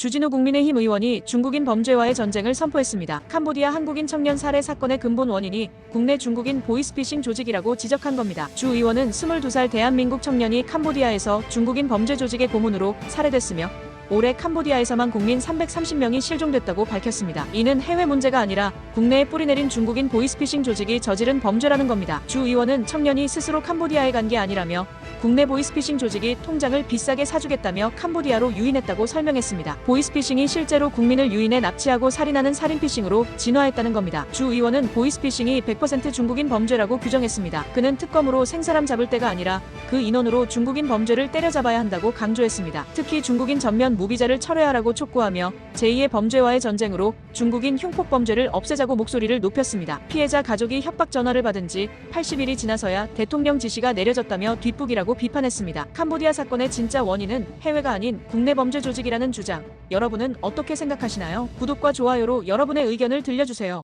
주진우 국민의힘 의원이 중국인 범죄와의 전쟁을 선포했습니다. 캄보디아 한국인 청년 살해 사건의 근본 원인이 국내 중국인 보이스피싱 조직이라고 지적한 겁니다. 주 의원은 22살 대한민국 청년이 캄보디아에서 중국인 범죄 조직의 고문으로 살해됐으며 올해 캄보디아에서만 국민 330명이 실종됐다고 밝혔습니다. 이는 해외 문제가 아니라 국내에 뿌리내린 중국인 보이스피싱 조직이 저지른 범죄라는 겁니다. 주 의원은 청년이 스스로 캄보디아에 간 게 아니라며 국내 보이스피싱 조직이 통장을 비싸게 사주겠다며 캄보디아로 유인했다고 설명했습니다. 보이스피싱이 실제로 국민을 유인해 납치하고 살인하는 살인피싱으로 진화했다는 겁니다. 주 의원은 보이스피싱이 100% 중국인 범죄라고 규정했습니다. 그는 특검으로 생사람 잡을 때가 아니라 그 인원으로 중국인 범죄를 때려잡아야 한다고 강조했습니다. 특히 중국인 전면 무비자를 철회하라고 촉구하며 제2의 범죄와의 전쟁으로 중국인 흉폭 범죄를 없애자고 목소리를 높였습니다. 피해자 가족이 협박 전화를 받은 지 80일이 지나서야 대통령 지시가 내려졌다며 뒷북이라고 비판했습니다. 캄보디아 사건의 진짜 원인은 해외가 아닌 국내 범죄 조직이라는 주장. 여러분은 어떻게 생각하시나요? 구독과 좋아요로 여러분의 의견을 들려주세요.